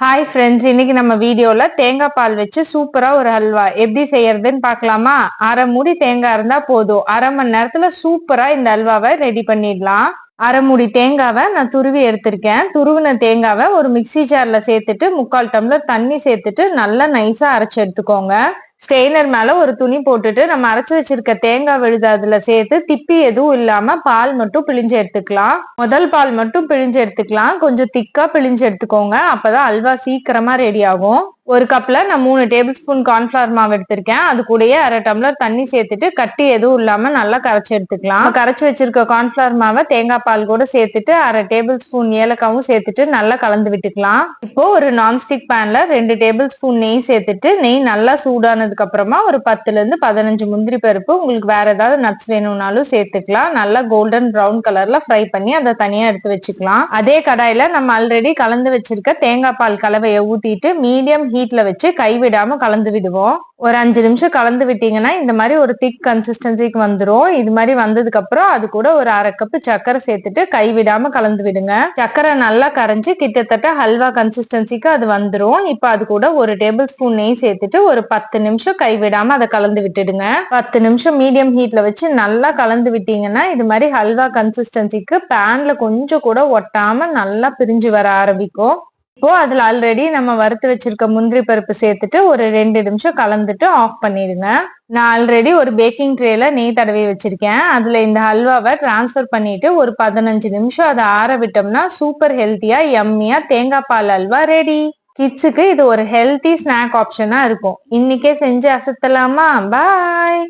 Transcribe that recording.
Hi friends இன்னைக்கு நம்ம வீடியோல தேங்காய் பால் வச்சு சூப்பரா ஒரு ஹல்வா எப்படி செய்யறதுன்னு பார்க்கலாமா? அரை மூடி தேங்காய் இருந்தா போதும். அரை மணி நேரத்துல சூப்பரா இந்த ஹல்வாவை ரெடி பண்ணிடலாம். அரைமுடி தேங்காவை நான் துருவி எடுத்திருக்கேன். துருவின தேங்காவை ஒரு மிக்ஸி ஜார்ல சேர்த்துட்டு முக்கால் டம்ளர் தண்ணி சேர்த்துட்டு நல்லா நைஸா அரைச்சு எடுத்துக்கோங்க. ஸ்டெய்னர் மேல ஒரு துணி போட்டுட்டு நம்ம அரைச்சு வச்சிருக்க தேங்காய் விழுது அதுல சேர்த்து திப்பி எதுவும் இல்லாம பால் மட்டும் பிழிஞ்சு எடுத்துக்கலாம். முதல் பால் மட்டும் பிழிஞ்சு எடுத்துக்கலாம். கொஞ்சம் திக்கா பிழிஞ்சு எடுத்துக்கோங்க. அப்பதான் அல்வா சீக்கிரமா ரெடி ஆகும். ஒரு கப்ல நான் மூணு டேபிள் ஸ்பூன் கார்ன்ஃபிளவர் மாவு எடுத்திருக்கேன். அது கூடயே அரை டம்ளர் தண்ணி சேர்த்துட்டு கட்டி எதுவும் இல்லாம நல்லா கரைச்சி எடுத்துக்கலாம். கரைச்சி வச்சிருக்க கார்ன்ஃபிளவர் மாவை தேங்காய் பால் கூட சேர்த்துட்டு அரை டேபிள் ஸ்பூன் ஏலக்காவும் சேர்த்துட்டு நல்லா கலந்து விட்டுக்கலாம். இப்போ ஒரு நான்ஸ்டிக் பேன்ல ரெண்டு டேபிள் ஸ்பூன் நெய் சேர்த்துட்டு நெய் நல்லா சூடானதுக்கு அப்புறமா ஒரு பத்துல இருந்து பதினஞ்சு முந்திரி பருப்பு உங்களுக்கு வேற ஏதாவது நட்ஸ் வேணும்னாலும் சேர்த்துக்கலாம். நல்லா கோல்டன் ப்ரௌன் கலர்ல ஃப்ரை பண்ணி அதை தனியா எடுத்து வச்சுக்கலாம். அதே கடாயில நம்ம ஆல்ரெடி கலந்து வச்சிருக்க தேங்காய் பால் கலவையை ஊத்திட்டு மீடியம் ஹீட்ல வச்சு கைவிடாம கலந்து விடுவோம். ஒரு அஞ்சு நிமிஷம் கலந்து விட்டீங்கன்னா இந்த மாதிரி ஒரு திக் கன்சிஸ்டன்சிக்கு வந்துடும் இது மாதிரி வந்ததுக்கு அப்புறம் அது கூட ஒரு அரை கப்பு சக்கரை சேர்த்துட்டு கைவிடாம கலந்து விடுங்க. சக்கரை நல்லா கரைஞ்சு கிட்டத்தட்ட ஹல்வா கன்சிஸ்டன்சிக்கு அது வந்துடும் இப்ப அது கூட ஒரு டேபிள் ஸ்பூன் நெய் சேர்த்துட்டு ஒரு பத்து நிமிஷம் கைவிடாம அதை கலந்து விட்டுடுங்க. பத்து நிமிஷம் மீடியம் ஹீட்ல வச்சு நல்லா கலந்து விட்டீங்கன்னா இது மாதிரி ஹல்வா கன்சிஸ்டன்சிக்கு பேன்ல கொஞ்சம் கூட ஒட்டாம நல்லா பிரிஞ்சு வர ஆரம்பிக்கும். இப்போ அதுல ஆல்ரெடி நம்ம வறுத்து வச்சிருக்க முந்திரி பருப்பு சேர்த்துட்டு ஒரு ரெண்டு நிமிஷம் கலந்துட்டு ஆஃப் பண்ணிடுங்க. நான் ஆல்ரெடி ஒரு பேக்கிங் ட்ரேல நெய் தடவி வச்சிருக்கேன். அதுல இந்த ஹல்வாவை டிரான்ஸ்ஃபர் பண்ணிட்டு ஒரு பதினஞ்சு நிமிஷம் அதை ஆற விட்டோம்னா சூப்பர் ஹெல்த்தியா எம்மியா தேங்காய் பால் அல்வா ரெடி கிட்ஸுக்கு இது ஒரு ஹெல்த்தி ஸ்நாக் ஆப்ஷனா இருக்கும். இன்னைக்கே செஞ்சு அசத்தலாமா? பாய்